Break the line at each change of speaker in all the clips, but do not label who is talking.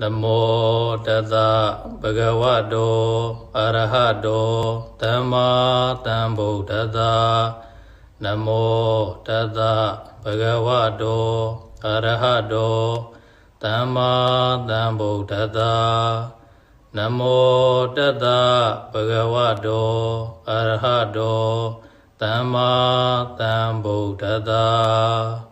နမောတသဗဂဝတောအရဟတောသမ္မာသမ္ဗုဒ္ဓတ္တနမောတသဗဂဝတောအရဟတောသမ္မာသမ္ဗုဒ္ဓတ္တနမောတသဗဂဝတောအရဟတောသမ္မာသမ္ဗုဒ္ဓတ္တသ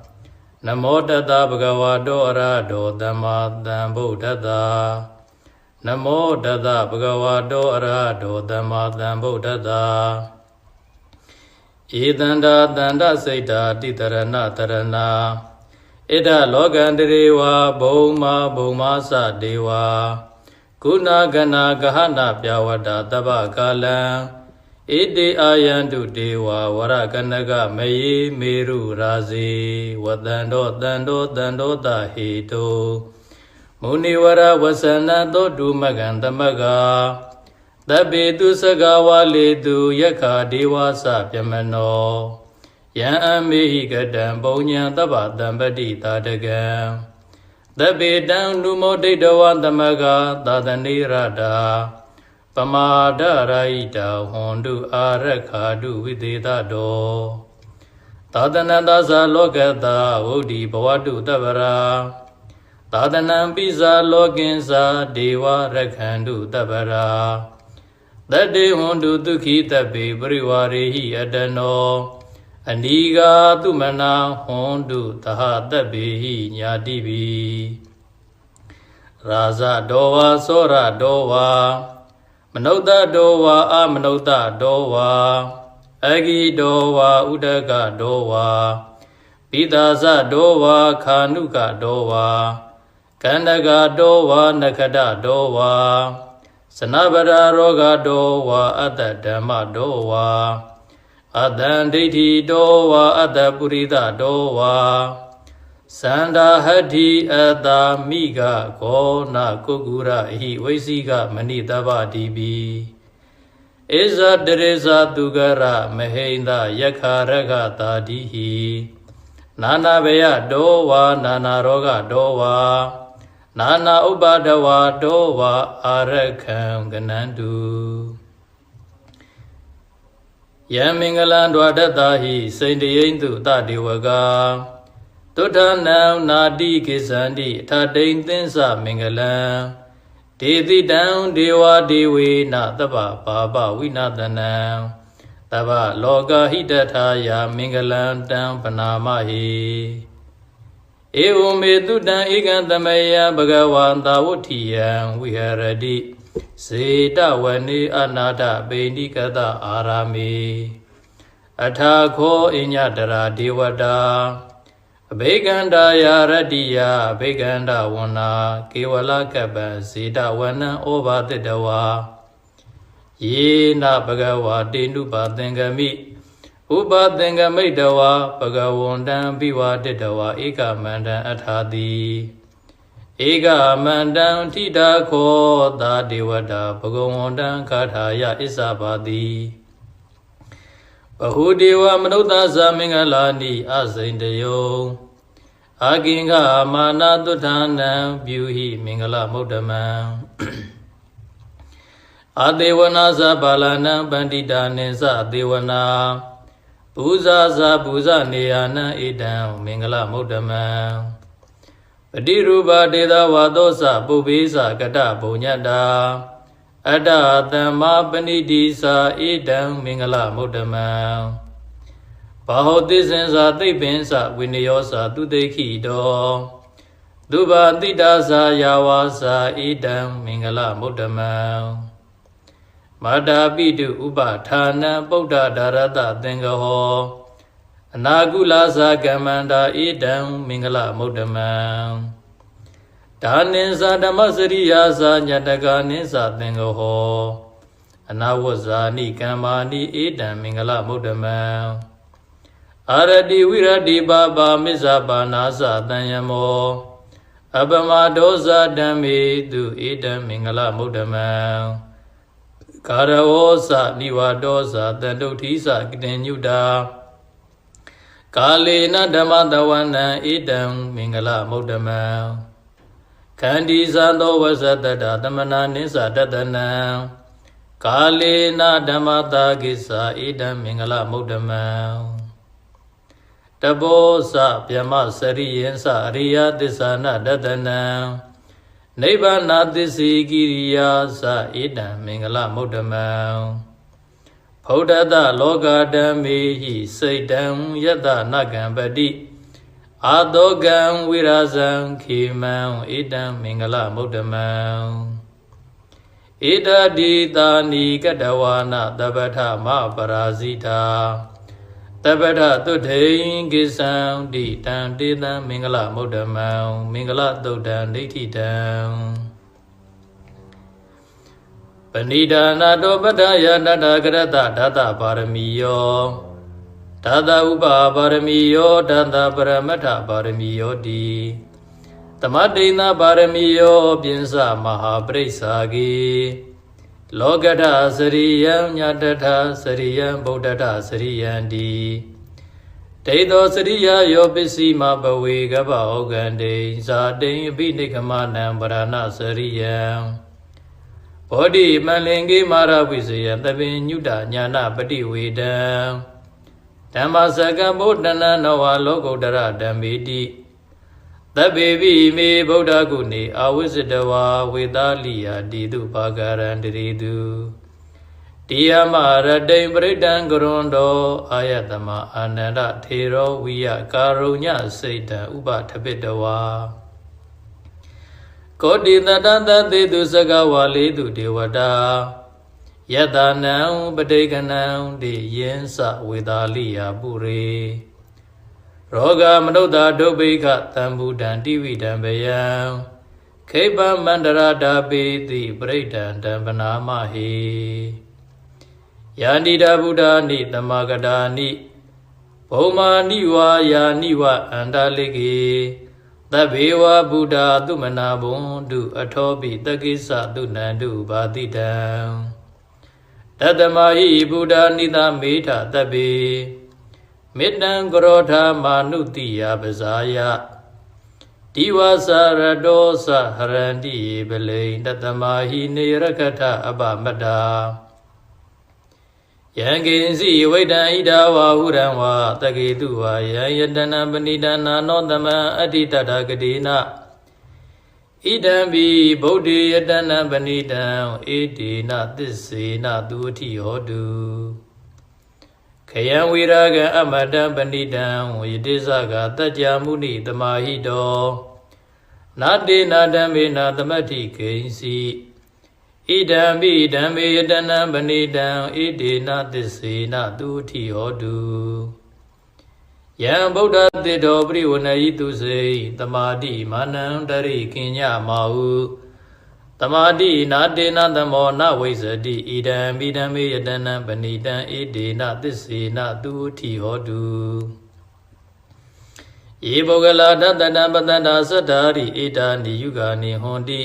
နမောတတဗဂဝါတောအရဟတောသမ္မာသမ္ဗုဒ္ဓတ္တနမောတတဗဂဝါတောအရဟတောသမ္မာသမ္ဗုဒ္ဓတ္တဧတန္တာတန္တစိတ်တာတိတရဏတရဏဣဒလောကန္တရေဝဘုံမာဘုံမာစဒေဝကုဏဂနာဂဟနာပြဝတ္တာတပ္ပကာလံ ဣတိအာယန္တုဒေဝဝရကနကမယေမေရုရာဇေဝတန္တောတန္တောတန္တောတဟေတုမုနိဝရဝဆနသောတုမကံသမကသဗ္ဗေတုစကဝါလေတုယက္ခာဒေဝစပြမနောယံအမေဟိကတံပုံညာတပ္ပတံပတိတာတကံသဗ္ဗေတံနုမောဒိဋ္ဌဝသမကသာသနေရတာ ပမာဒရာဟိတဟွန်တုအာရခာတုဝိသေသတောသာသနတသလောကတဝုဒ္ဓိဘဝတုတဗရာသာသနံပိဇာလောကင်္စာဒေဝရခန္တုတဗရာတတေဟွန်တုဒုခိတပေပရိဝရေဟိအတနောအနိဂါတုမနာဟွန်တုသဟတပေဟိညာတိပိရာဇဒောဝါသောရဒောဝါ မနုဿတောဝါအမနုဿတောဝါအဂိတောဝါဥဒကတောဝါပိသာဇတောဝါခာနုကတောဝါကန္တကတောဝါနခတတောဝါစနဗရာရောဂတောဝါအတ္တဓမ္မတောဝါအတ္တံဒိဋ္ဌိတောဝါအတ္တပုရိသတောဝါ သန္တာဟတ္တိအတာမိကခောနာကုကုရဟိဝိသိကမဏိတဗ္ဗတိပိဣဇတရေဇသူကရမဟိန္ဒယက္ခရကတာတိဟိနာနာဘယတောဝါနာနာရောဂတောဝါနာနာဥပါဒဝါတောဝါအာရခံကနန္တုယံမင်္ဂလံဒွါဒတ္တာဟိစိန်တယိန်တုတတေဝကာ သုဒ္ဓနံနာတိကိသန္တိအထတိန်သင်္စမင်္ဂလံဒေတိတံဒေဝဒေဝေနသဗ္ဗပါပဝိနာတနံတဗ္ဗလောကဟိတထာယာမင်္ဂလံတံပနာမဟိဧဝမေတုတံဧကံသမယံဘဂဝန္တာဝဋ္ဌိယံဝိဟရတိစေတဝနေအနာထပေဏိကတအာရာမေအထာခောအညတရာဒေဝတာ အဘိကန္တာယာရတ္တိယအဘိကန္တဝနာကေဝလကပ္ပဇေတဝနံဩဘာတတဝါယေနဘဂဝါတေနုပါသင်္ကမိဥပသင်္ကမိတဝါဘဂဝန္တံပိဝတတဝါဧကမန္တံအထာတိဧကမန္တံထိတာခောသာဒေဝတာဘဂဝန္တံကာထာယဣစ္ဆပါတိ ဘဟုဒေဝမနုဿသမင်္ဂလာနိအစိန်တယောအာကိင်္ဂမာနာတုထာနံပြုဟိမင်္ဂလမုဒ္ဓမံအတေဝနာသဘာလနံပန္တိတာနိသသေဝနာပူဇာဇာပူဇနေယနံဣဒံမင်္ဂလမုဒ္ဓမံပတိရူပဒေသဝါသောသပုဗ္ဗေသကတဘုံညတ္တာ အတ္တသမ္မာပဏိတိသာဣဒံမင်္ဂလမုဒ္ဓမံဘာဟောတိစင်္စာသိပ္ပင်္စဝိနယောစာသူတိခိတောဒုဘာတိတာသာယာဝါစာဣဒံမင်္ဂလမုဒ္ဓမံမာတာပိတုဥပဌာနံပုဒ္ဒဒါရတသင်္ကဟောအနာကုလာသာကမ္မန္တာဣဒံမင်္ဂလမုဒ္ဓမံ ဒါနိသဓမ္မစရိယာသာညတကနိသသင်္ဃဟောအနာဝဇာနိကမ္မာနိဧတံမင်္ဂလမုဒ္ဓမံအာရတိဝိရတိပါပါမစ္ဆပါနာသတံယမောအပမဒောဇဓမ္မေတုဧတံမင်္ဂလမုဒ္ဓမံကာရဝောသနိဝါဒောသတန္တုဋ္ဌိသကတိညုတာကာလေနဓမ္မတဝနံဧတံမင်္ဂလမုဒ္ဓမံ ခန္ဒီဇသောဝဇတတသမနာနိစ္စတတနံကာလေနဓမ္မတာကိစ္စဧတံမင်္ဂလမုဒ္ဓမံတဘောစဗျမစရိယံစအရိယသစ္ဆာနတတနံနိဗ္ဗာနသစ္စေကိရိယာစဧတံမင်္ဂလမုဒ္ဓမံဖௌဒတလောကဓမ္မေဟိစိတ်တံယတနကံပတိ အာတောကံဝိရာဇံခေမံဧတံမင်္ဂလမုဒ္ဓမံဧတတိတာနိကတဝါနတပထမပရာဇိတာတပထသုထိန်ကိသံတိတံတေတံမင်္ဂလမုဒ္ဓမံမင်္ဂလသုတ်တံဒိဋ္ဌိတံပဏိဒါနာတောပတ္ထယတတကရတဓာတပါရမီယော ဓာတဥပပါရမီယောဓာတပရမတ္ထပါရမီယောတိသမတိဏပါရမီယောပိဉ္စမဟာပရိစ္ဆာကေလောကထစရိယံညတထစရိယံဗုဒ္ဓထစရိယံတိဒိဋ္ဌောစရိယယောပစ္စည်းမဘဝေကပ္ပဩကံတေဇာတိအပိနိကမနံပရဏစရိယံဘောဓိမလင်ကေမာရဝိဇယံတပင်ညုတညာနာပฏิဝေဒံ ဓမ္မစကံဗုဒ္ဓနာနဝလောကုတ္တရဓမ္မေတိသဗ္ဗေပိမေဗုဒ္ဓဂုဏေအာဝိဇ္ဇတဝါဝေသာလိယာတိတုပါကရံတရေတုတိယမရတိံပရိဒံကရွန်တောအာယတမအာနန္ဒထေရောဝိယကာရုညစိတ်တံဥပထပိတဝါကောတိတတတသေတုစကဝါလေတုဒေဝတာ ယတနံပဋိကနံတိယင်းစဝေသာလိယာပုရေရောဂမနုဿာဒုဗ္ဗိခတံဘူတံတိဝိတံဘယံခိပမန္တရာဓာပိတိပရိဒံတံပနာမဟိယာနိဒဗုဒ္ဓနိတမဂတာနိဘုံမာနိဝါယာနိဝအန္တလိကေသဗ္ဗေဝဗုဒ္ဓသုမနာဘုံတုအထောပိတကိစ္စသုနန္တုဘာတိတံ တတမဟိဗုဒ္ဓနိသမေထသဗ္ဗေမေတ္တံကရောဓမာနုတိယပဇာယဒီဝါစာရတောသဟရန္တိပလိန်တတမဟိနေရကထအပမတ္တာယံကိဉ္စီဝိတံဣဒဝါဟုရံဝါတကေတုဝါယံယတနံပဏိဒနာနောတမံအတ္တိတတကတိနာ ဣဒံဘိဗုဒ္ဓေယတနံပဏိတံဧတေနသစ္စေနသူအထိဟောတုခယံဝိရာဂံအမတံပဏိတံဝေတိသကတัจ जा မုနိတမဟိတောနာတေနာဓမ္မေနာသမတ္ထိကိဉ္စီဣဒံပိဓမ္မေယတနံပဏိတံဣတေနသစ္စေနသူအထိဟောတု ယံဗုဒ္ဓတေတောပရိဝဏယိတုစေတမာတိမာနံတရိကိညမာဟုတမာတိနာတေနသမောနဝိဇ္ဇတိဣဒံပိဓမ္မေယတနံပဏိတံဣတေနသစ္စေနသူအထိဟောတုယေပုဂ္ဂလာတတတံပတ္တန္တာသတ္တာရိဣတာနိယုဂာနိဟွန်တိ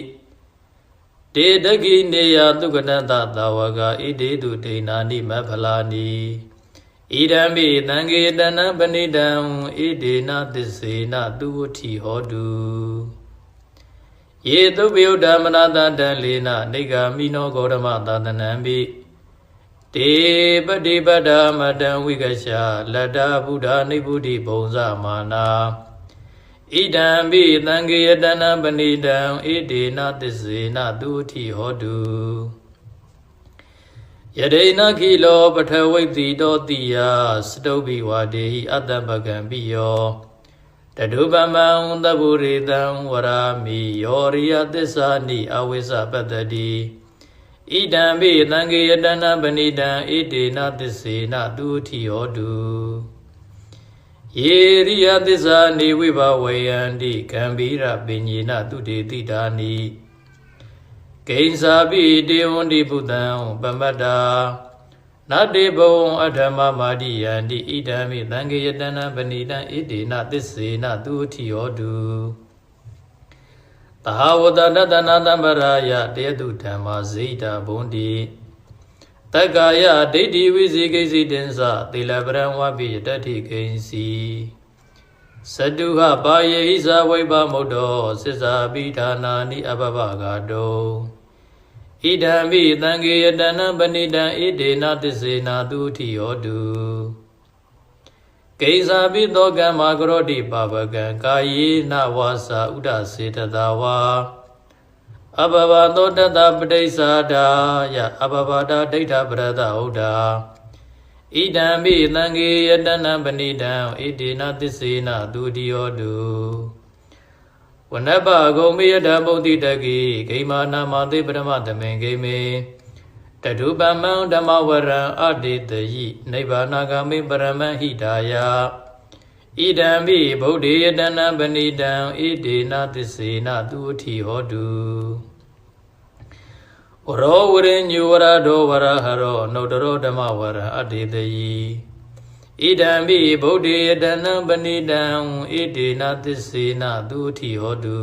တေတကိနေယသုကတတသာဝကဣတေတုဒိဏာနိမဖလာနိ ဣဒံမိသံဃေတနံပဏိတံဣဒေနသစ္စေနသူဝတိဟောတုယေသုပယုဒ္ဓမနာတတံလေနနေဂာမိနောဂေါရမသာသနံပိတေပတိပတ္တမတံဝိကရှာလတ္တဗုဒ္ဓနိဗ္ဗုတိဘုံဇမာနာဣဒံပိသံဃေတနံပဏိတံဣဒေနသစ္စေနသူဝတိဟောတု ယဒိနခိလောပထဝိတ္တိတောတိယစတုဘိဝါဒေဟိအတ္တပကံပိယောတတုပမံသဗ္ဗုရိတံဝရာမိယောရိယသစ္စာနိအဝိဇ္ဇပတ္တတိဣဒံပိသံဃေယတနာပဏိတံဣတေနသစ္စေနသူတိဟောတုယေရိယသစ္စာနေဝိဘဝေယန္တိကံဗီရပညေနသူတေတိတာနိ ဂိဉ္စာပိတေဝန္တိဘုဒ္ဓံပမတ္တာနတေဘဝံအထမမာတိယန္တိဣဒံမိသံဃေယတနာပဏိတံဣတေနသစ္စေနသူတိယောတုသဟဝတတတနာတံပရာယတေတုဓမ္မာဇိတာဘုံတိတက္ကာယဒိဋ္ဌိဝိဇိကိစီတင်္စသေလပရံဝပိယတတ္ထိကိဉ္စီသတုဟပါယေဟိဇဝိပမုတ်တောသစ္စာပိဌာနာနိအပပဂါတော ဣဒံမိသံဃေယတနံပဏိတံဣဒေနသစ္စေနာသူတိယောတုကိစ္စာပိသောကမ္မာကရောတိပါပကံကာယေနဝါစာဥဒစေတသာဝါအဘဘသောတတပဋိစ္ဆာဒာယအဘဘတာဒိဋ္ဌပရဒဟုတ်တာဣဒံမိသံဃေယတနံပဏိတံဣဒေနသစ္စေနာသူတိယောတု ဝနပဂုံမေယဓမ္မုတ်တိတကိဂိမာနာမသေပရမတမေဂိမေတတုပမံဓမ္မဝရံအတေတယိနိဗ္ဗာနာဂမေပရမဟိတာယဣဒံမိဗုဒ္ဓေယတနံပဏိတံဣဒေနသစ္စေနသူအထိဟောတုဝရောဝရိညုဝရဒောဝရဟရောနုတရောဓမ္မဝရံအတေတယိ ဣဒံမိဗုဒ္ဓေယတနံပဏိတံဣဒေနသစ္စေနသူအထိဟောတု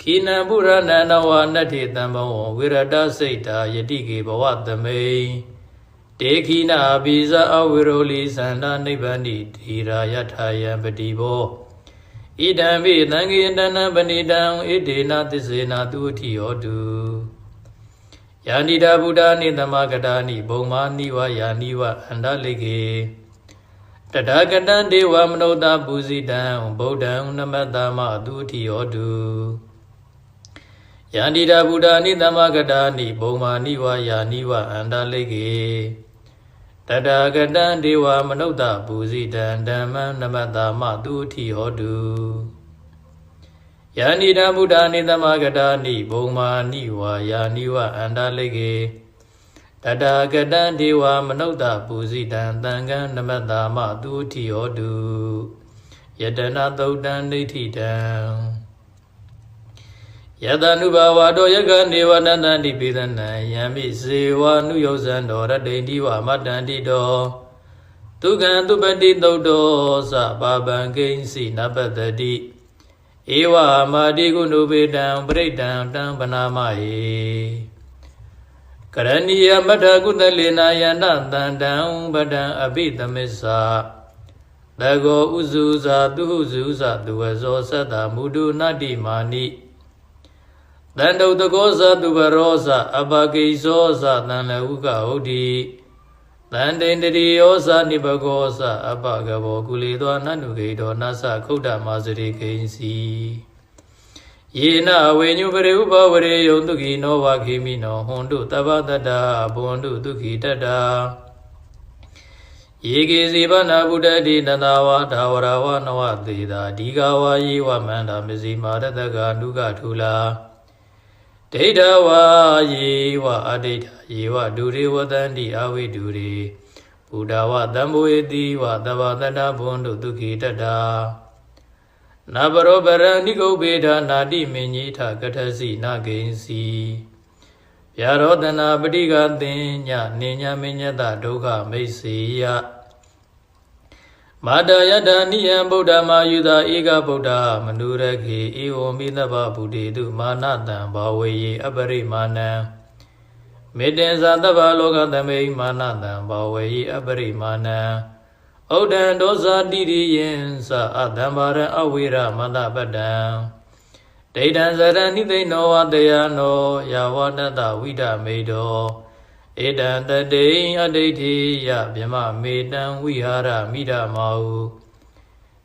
ခိနံပုရဏနဝနတ္ထိတံဘောဝိရတစိတ်တာယတိကေဘဝသမိန်တေခိနာဘိဇအဝိရောလီသန္တာနိဗ္ဗာနိတိရာယထာယံပတိဘောဣဒံမိသံဃေတနံပဏိတံဣဒေနသစ္စေနာသူအထိဟောတု ယာနိတာဗုဒ္ဓနိသမဂတာနိဘုံမာနိဝယာနိဝအန္တလိကေတတကတံဒေဝမနုဿပူဇိတံဗုဒ္ဓံနမတ္တမသူအထိဟောတုယန္တိတာဗုဒ္ဓနိသမဂတာနိဘုံမာနိဝယာနိဝအန္တလိကေတတကတံဒေဝမနုဿပူဇိတံဓမ္မံနမတ္တမသူအထိဟောတု ယာနိတာဗုဒ္ဓနိသမဂတာနိဘုံမာနိဝယာနိဝအန္တလိကေတတကတံဒေဝမနုဿပူဇိတံသံဃံနမတ္တမသူအထိဟောတုယတနာသုတ်တံဒိဋ္ဌိတံယတနုဘာဝတောယကနေဝနန္တတိပိသနံယံမိဇေဝနုယောဇံတော်ရတိတိဝမတ္တန္တိတောဒုက္ခံသူပတိသုတ်တောသပါပံကိဉ္စီနပတ္တိ ဧဝမာတိကုဏုပေတံပရိတံတံပနာမဟေကရဏီယမထကုသလေနာယန္တတန္တံပဒံအပိသမစ္ဆာတကောဥစုဇာသူဟုစုဇာသူဝဇောသတ္တမုဒုနတ္တိမာနိတန္တုတကောဇသူဘရောဇအပကိဇောဇတန်လဟုကဟုတ်တိ တန်တိန်တတိယောဇနိဘကောဇအပကဘောကုလေသောနန္တုကေတောနသခုဒ္ဓမာစရိကိဉ္စီယေနဝေညုပရိဥပဝရေယုံတုခိနောဝခေမိနောဟွန်တုတပ္ပတတ္တဘွန်တုဒုခိတတ္တာယေကေစီဗနာဗုဒ္ဓတိတတဝါဒါဝရဝနဝသေတာဒီဃဝါယေဝမန္တာမစီမာရတကနုကထူလာ ဒိဋ္ဌဝါယေဝအဒိဋ္ဌယေဝဒုရေဝတန္တိအဝိဒုရေဘုဒ္ဓဝတံဘဝေတိဝသဗ္ဗတတဘွန်တုဒုခိတတ္တာနဘရောပရဏိကုပေဒနာတိမင်းကြီးထကထစီနာဂိဉ္စီဗျာရောတနာပဋိကသင်ညနေညမညတဒုက္ခမိတ်စေယ မာတယတနိယံဗုဒ္ဓမာယုသာဧကဗုဒ္ဓမနုရခေဧဝံမိသဗ္ဗဗုဒေတုမာနတံဘာဝေယေအပရိမာဏံမေတ္တင်္ဇာတဗ္ဗလောကသမိမာနတံဘာဝေယေအပရိမာဏံဩဒံဒောဇာတိရိယံသအတံဘာရအဝေရမတပတ္တံဒိဋ္ဌံဇရဏိသိဏောဝတယနောယဝတတဝိဒမေတော ဧတံတတိအဋိဋ္ဌိယဗြမမေတံဝိဟာရမိဒမော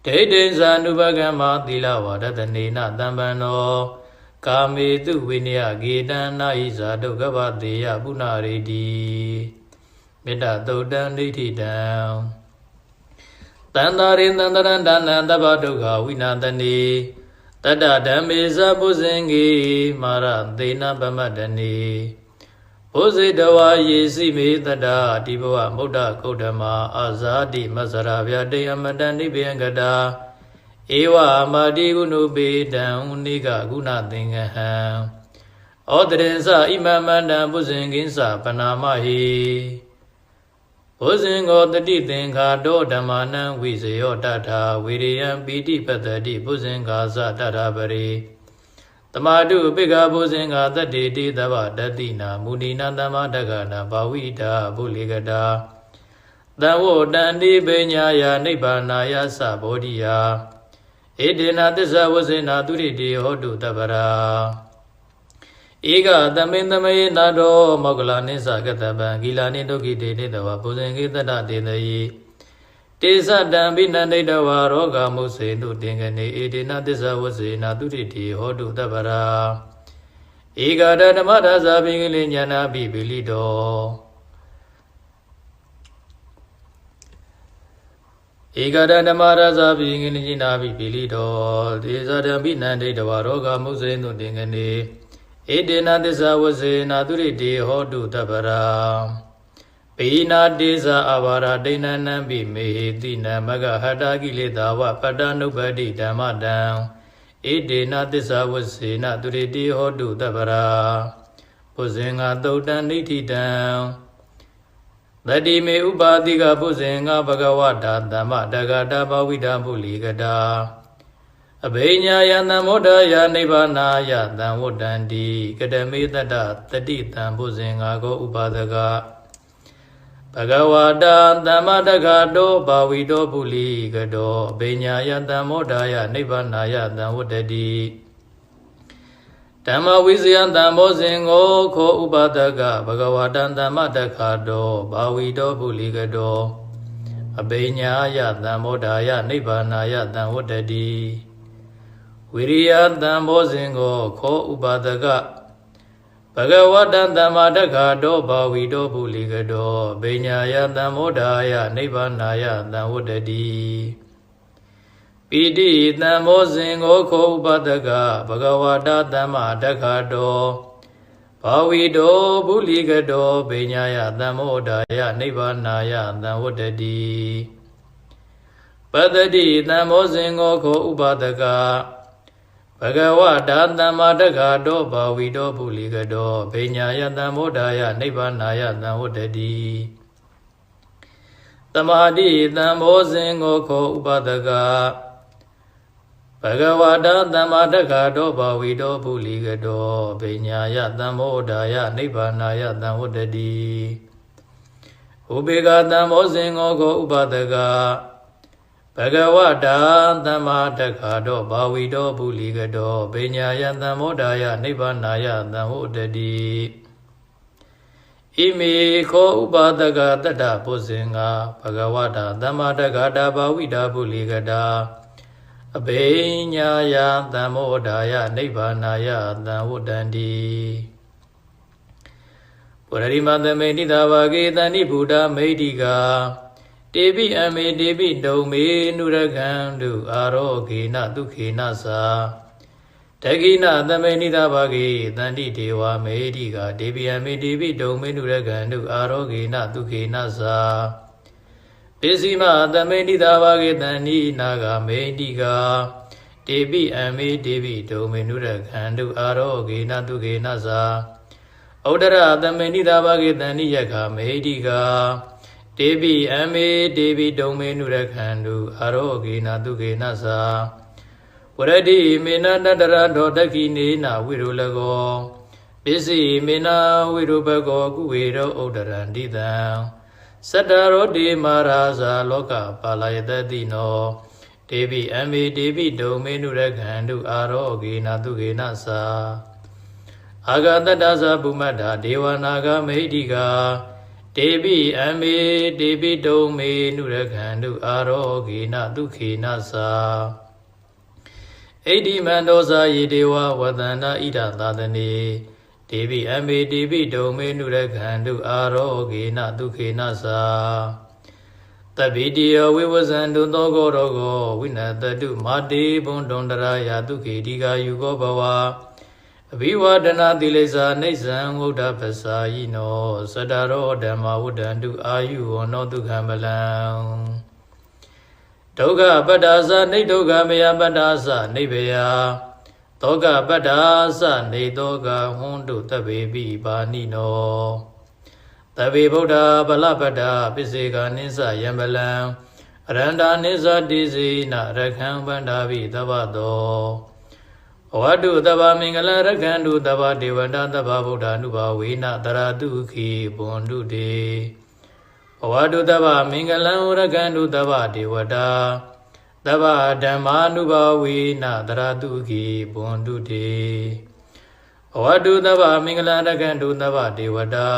ဒိဋ္ဌိဇာနုပကမ္မသီလဝါဒတနေနတံပံနောကာမေတုဝိနယဂေတံနာဟိဇာဒုက္ခဗတေယပုဏ္ဏရေတိမေတ္တသုတ်တံဒိဋ္ဌိတံတန္တာရိသန္တရန္တနံတဗ္ဗဒုက္ခဝိနာတနေတတ္တဓမ္မေဇပုဇင်္ဂေမာရသေနပမတ္တနေ ဘုဇိတဝါယေစီမေတ္တာဒီဘဝမုဒ္ဒကုဒ္ဓမာအာဇာတိမဆရာဗျာတေအမတန်နိဗ္ဗယံကတာဧဝမာတိကုဏုပေတံနိကကုဏသင်္ကဟံဩတရေသဣမမန္တံပုဇင်ကိသပနာမဟိဘုဇင်ကိုတတိသင်္ခါတောဓမ္မာနံဝိဇယောတထာဝိရိယံပိတိပတ္တိဘုဇင်္ဂါသတထာပရိ တမတုပိကဘုဇင်္ဂါတတ္တိတိသဗ္ဗတတိနာမုဏိနာသမ္မာတက္ကနာဘာဝိတာဘုလိကတာတံဝတန္တိပညာယနိဗ္ဗာနာယသဘောဓိယဧတေနသစ္စာဝဇေနာသူရိတိဟောတုတပ္ပရာဧကသမိန်သမေနာတောမောကလာနိစ္စကတပံဂီလာနိဒုက္ခိတေနေတဝဘုဇင်ကိတတတေတယိ တေဇတံဘိနန္ဒိတဝါရောဂမုစေတုတင်ကနေဧတေနသစ္စာဝဇေနာသူရိတိဟောတုတပ္ပရာဧကတဓမ္မဒါဇာပိကလိညာနာပိပိလိတောဧကတဓမ္မရဇာပိငိနိနာပိပိလိတောတေဇတံဘိနန္ဒိတဝါရောဂမုစေတုတင်ကနေဧတေနသစ္စာဝဇေနာသူရိတိဟောတုတပ္ပရာ ပိနာတေဇာအဘာရဒိဏနံပိမေဟိတိနမဂဟတာကိလေသာဝပတ္တနုပ္ပတိဓမ္မတံဧတေနသစ္စာဝဇေနာသူရိတိဟောတုတပ္ပရာပုဇင်္ဂသုတ်တံနိဋ္ဌိတံတတိမေဥပါတိကပုဇင်္ဂဘဂဝတာသမ္မတဂတာဘဝိတာပုလိကတာအဘိညာယသံမောဒယနိဗ္ဗာနာယသံဝတ္တန္တိကတမေတ္တတတိတံပုဇင်္ဂကိုဥပါဒက ဘဂဝတာသမ္မတဂတောဘာဝိတောပုလိကတောအဘိညာယသံမောဒယနိဗ္ဗာနာယသံဝတ္တတိဓမ္မဝိဇယံတံမောဇင်ကိုခောဥပါဒကဘဂဝတံသမ္မတဂတောဘာဝိတောပုလိကတောအဘိညာယသံမောဒယနိဗ္ဗာနာယသံဝတ္တတိဝိရိယတံဘောဇင်ကိုခောဥပါဒကဘ ဂဝတံသမ္မာတက္ခတောဘာဝီတောပုလိကတောဗိညာယတံမောဒာယနိဗ္ဗာနာယတံဝတ္တတိပိတိတံဘောဇင်ကိုခောဥပါဒကဘဂဝတာသမ္မာတက္ခတောဘာဝီတောပုလိကတောဗိညာယတံမောဒာယနိဗ္ဗာနာယတံဝတ္တတိပတ္တိတံဘောဇင်ကိုခောဥပါဒက ဘဂဝတာသမ္မာတက္ခတောဘာဝီတောပုလိကတောဗိညာယတံမောဒာယနိဗ္ဗာနာယတံဝတ္တတိတမာတိတံဘောဇင်ကိုခောဥပဒကဘဂဝတာသမ္မာတက္ခတောဘာဝီတောပုလိကတောဗိညာယတံမောဒာယနိဗ္ဗာနာယတံဝတ္တတိဥပေကတံဘောဇင်ကိုခောဥပဒက ဘဂဝတာသမ္မာတက္ခတောဘာဝီတောပုလိကတောပညာယံသံမောဒာယနိဗ္ဗာနာယသံဟုတ်တတိဣမေခောဥပါဒကတတ္တပုဇင်္ဂဘဂဝတာသမ္မာတက္ခတာဘာဝိတာပုလိကတာအဘိညာယသံမောဒာယနိဗ္ဗာနာယသံဝတ္တန္တိပုရရိမသမေနိတာဘာဂေတဏိဗုဒ္ဓမေဋ္ဌိကာ တေပိအမေတေပိဒုံမေနုရကံတုအာရောဂေနဒုခေနသာတကိနသမေနိသဘာဂေတန္တိဒေဝမေတိကဒေပိအမေတေပိဒုံမေနုရကံတုအာရောဂေနဒုခေနသာပိစီမသမေနိသဘာဂေတန္တိနာဂမေတိကတေပိအမေတေပိဒုံမေနုရကံတုအာရောဂေနဒုခေနသာဩဒရသမေနိသဘာဂေတန္တိယခမေတိက တေပိအမေတေပိဒုံမေနုရခန္တုအာရောဂေနတုကေနသာဝရတိမေနတတရဒောတခိနေနာဝိရုလကောပစ္စည်းမေနာဝိရုဘကောကုဝေရောဥဒရန္တိတံစတ္တရောတိမာရာဇာလောကပါလယတတိနောတေပိအမေတေပိဒုံမေနုရခန္တုအာရောဂေနတုကေနသာအာဂတတ္တသဗုမတ္တာဒေဝနာဂမေဟိတိကာ တေပိအမေတေပိတုံမေနုရခန္တုအာရောဂေနဒုခေနသာဣတိမန္တောသာယေဒေဝဝတန္တာဣဒသာသနေတေပိအမေတေပိတုံမေနုရခန္တုအာရောဂေနဒုခေနသာတပိတိယဝိဝဇန္တုသောကောရောကောဝိနတတုမာတေဘုံဒုံတရာယဒုခေတိကာယုကောဘဝ အဘိဝဒနာတိလိစ္ဆာနေဆံဝုဒ္ဓပ္ပစာယိနောသတ္တရောဓမ္မဝုဒ္ဒန္တုအာယုဝနောဒုက္ခမလံဒုက္ခပတ္တာသနေဒုက္ခမယပတ္တာသနေဘယသောကပတ္တာသနေသောကဟွန်းတုတဗ္ဗေပိပါဏိနောတဗ္ဗေဗုဒ္ဓဗလပတ္တာပစ္စေကနိစ္စယံပလံအရန္တာနိစ္စတိစေနရခံဗန္ဒာဘိသဗ္ဗတောဘ ဝတုတဗ္ဗမင်္ဂလရကန္တုတဗ္ဗဒေဝတာတဗ္ဗဗုဒ္ဓ ानु ဘာဝေနတရတုခိဘွန်တုတေဘဝတုတဗ္ဗမင်္ဂလံရကန္တုတဗ္ဗဒေဝတာတဗ္ဗဓမ္မာနုဘာဝေနတရတုခိဘွန်တုတေဘဝတုတဗ္ဗမင်္ဂလံရကန္တုတဗ္ဗဒေဝတာ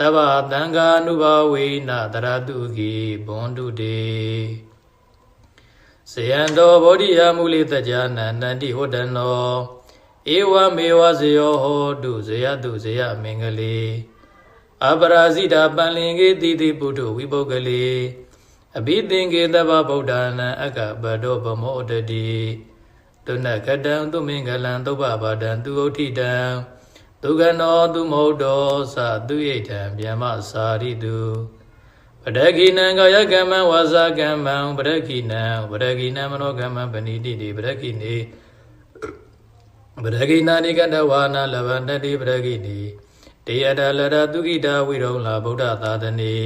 တဗ္ဗသံဃာနုဘာဝေနတရတုခိဘွန်တုတေ ဇယံတောဗောဓိယမူလိတကြနန္တန္တိဟောတနောဧဝမေဝဇယောဟောတုဇယတုဇယမင်္ဂလေအပရာဇိတာပန္လင်ကေတိတိပုထုဝိပုဂ္ဂလေအဘိသင်္ကေတဗ္ဗဗုဒ္ဓနာအကပတောဗမောတတိတုဏကတံသူမင်္ဂလံသုဗ္ဗဘာဒံသူဥဋ္ဌိတံဒုက္ခနောသူမဟုတ်တောသသူဣဋ္ဌံဗျမစာရိတု ပဒကိနံကာယကမ္မံဝါစာကမ္မံပဒကိနံပဒကိနံမနောကမ္မံပဏိတိတိပဒကိနေပဒကိနာနိကတဝါနာလဗန္တတိပဒကိနေတေယတလရတုကိတာဝိရုံလာဗုဒ္ဓသာသနေ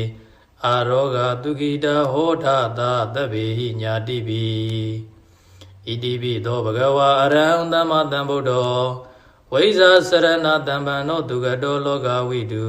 အာရောဂတုကိတာဟောထသာသဗ္ဗေဟိညာတိပိဣတိပိသောဘဂဝါအရဟံသမ္မာသမ္ဗုဒ္ဓောဝိဇာစရဏတံပံနောသူကတောလောကဝိတု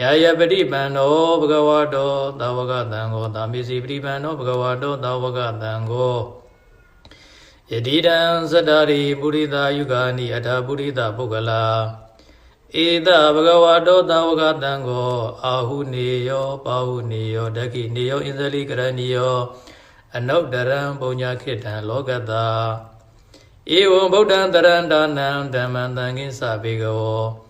ယာယပတိပံနောဘဂဝါတောသဝကတံကိုသာမေစီပတိပံနောဘဂဝါတောသဝကတံကိုယတိတံသတ္တရိပုရိသယုဂာနိအထာပုရိသပုဂ္ဂလာဧတဘဂဝါတောသဝကတံကိုအာဟုနေယောပါဟုနေယောဒက္ခိနေယောဣန္ဒလိကရဏီယောအနုတ္တရံပုညခိတံလောကတာဧဝံဗုဒ္ဓံတရန္တနံဓမ္မံသံဃိသဘေကဝော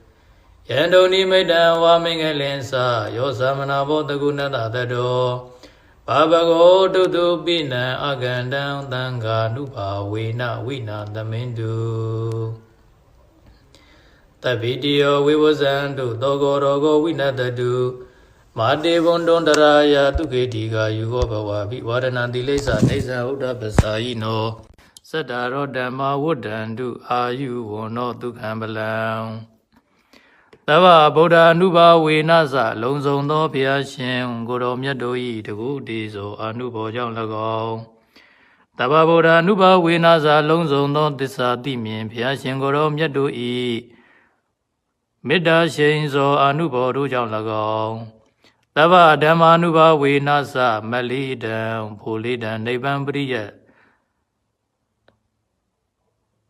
ယန္တုန်ိမိတ္တံဝမင်္ဂလင်္စယောဇာမနာဘောတကုဏတတတောဘာဘဂောတုတုပိနံအကန္တံသံဃာနုဘာဝေနဝိနာသမင်တုတဗ္ဗိတိယောဝိဝဇံတုသောကောရောဂောဝိနတတုမာတေဘွန်တွန်တရာယတုခေတိကာယူဟောဘဝပိဝရဏံတိလိစ္ဆာနေဇံဥဒ္ဓပစာယိနောသတ္တရောဓမ္မဝုဒ္ဒန္တုအာယုဝနောဒုက္ခံပလံ သဗ္ဗဗုဒ္ဓ ानु ဘာဝေနသလုံဆောင်သောဘုရားရှင်ကိုတော်မြတ်တို့၏တကုတည်သောအနုဘောကြောင့်၎င်းတဗ္ဗဗုဒ္ဓ ानु ဘာဝေနသလုံဆောင်သောသစ္စာသိမြင်ဘုရားရှင်ကိုတော်မြတ်တို့၏မေတ္တာရှိန်သောအနုဘောတို့ကြောင့်၎င်းတဗ္ဗဓမ္မာနုဘာဝေနသမလိတံဘူလိတံနိဗ္ဗံပရိယတ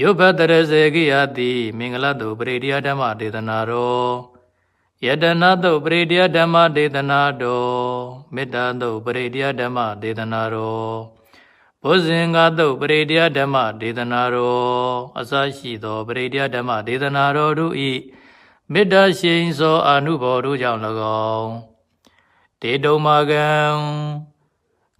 ယုဘတရစေကိယတိမင်္ဂလာတုပရိတရားဓမ္မဒေသနာတော်ယတနာတုပရိတရားဓမ္မဒေသနာတော်မေတ္တာတုပရိတရားဓမ္မဒေသနာတော်ဘုဇင်္ဂတုပရိတရားဓမ္မဒေသနာတော်အစရှိသောပရိတရားဓမ္မဒေသနာတော်တို့ဤမေတ္တာရှိန်သောအာနုဘော်တို့ကြောင့်၎င်းတေတုံမာကံ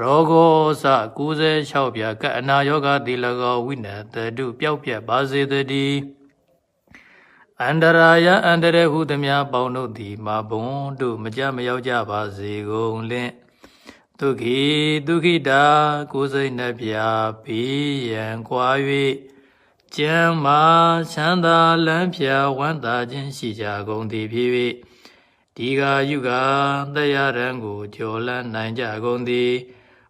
ရောဂောစ96ပြကအနာယောဂသည်၎င်းဝိနတတုပျောက်ပြက်ပါစေတည်းအန္တရာယအန္တရဟုသမျှပေါင်းတို့သည်မဘုံတို့မကြမရောက်ကြပါစေကုန်လင့်ဒုက္ခိဒုက္ခိတာကိုယ်စိတ်နှပြဘေးရန်ကွာ၍ကျမ်းမာချမ်းသာလန်းဖြာဝမ်းသာခြင်းရှိကြကုန်သည်ဖြစ်၍ဒီဃာယုဂတရားရန်ကိုကျော်လန်းနိုင်ကြကုန်သည်